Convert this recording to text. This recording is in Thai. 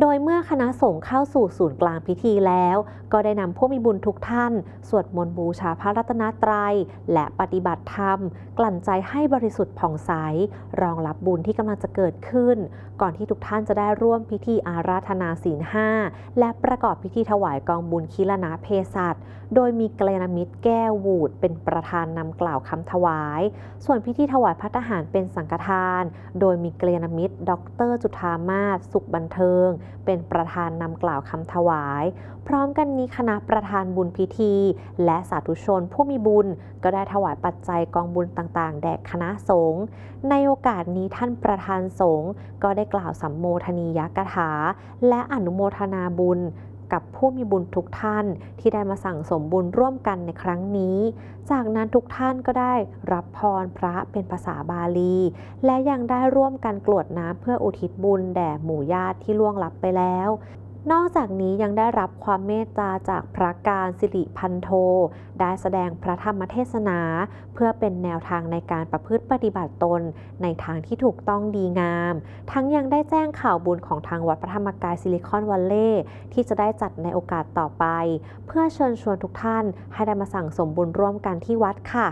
โดยเมื่อคณะสงฆ์เข้าสู่ศูนย์กลางพิธีแล้ว ก็ได้นำผู้มีบุญทุกท่าน สวดมนต์บูชาพระรัตนตรัย และปฏิบัติธรรม กลั่นใจให้บริสุทธิ์ผ่องใส รองรับบุญที่กำลังจะเกิดขึ้น ก่อนที่ทุกท่านจะได้ร่วมพิธีอาราธนาศีลห้าและประกอบพิธีถวายกองบุญคิรนาเพศัตโดยมีกลยามิตรแก้ววูดเป็นประธานนำกล่าวคำถวาย ส่วนพิธีถวายพัฒหารเป็นสังฆทาน โดยมีกลยามิตร ดร จุธามาศสุขบันเทิงเป็นประธานนำกล่าวคำถวาย พร้อมกันนี้คณะประธานบุญพิธี และสาธุชนผู้มีบุญ ก็ได้ถวายปัจจัยกองบุญต่างๆ แด่คณะสงฆ์ในโอกาสนี้ท่านประธานสงฆ์ก็ได้กล่าวสัมโมทนียกถาและอนุโมทนาบุญ กับผู้มีบุญทุกท่านที่ได้มาสั่งสมบุญร่วมกันในครั้งนี้ จากนั้นทุกท่านก็ได้รับพรพระเป็นภาษาบาลี และยังได้ร่วมกันกรวดน้ำเพื่ออุทิศบุญแด่หมู่ญาติที่ล่วงลับไปแล้ว นอกจากนี้ยังได้รับความเมตตาจากพระการสิริพันโท ได้แสดงพระธรรมเทศนา เพื่อเป็นแนวทางในการประพฤติปฏิบัติตน ในทางที่ถูกต้องดีงาม ทั้งยังได้แจ้งข่าวบุญของทางวัดพระธรรมกายซิลิคอนวัลเลย์ที่จะได้จัดในโอกาสต่อไป เพื่อเชิญชวนทุกท่านให้ได้มาสั่งสมบุญร่วมกันที่วัดค่ะ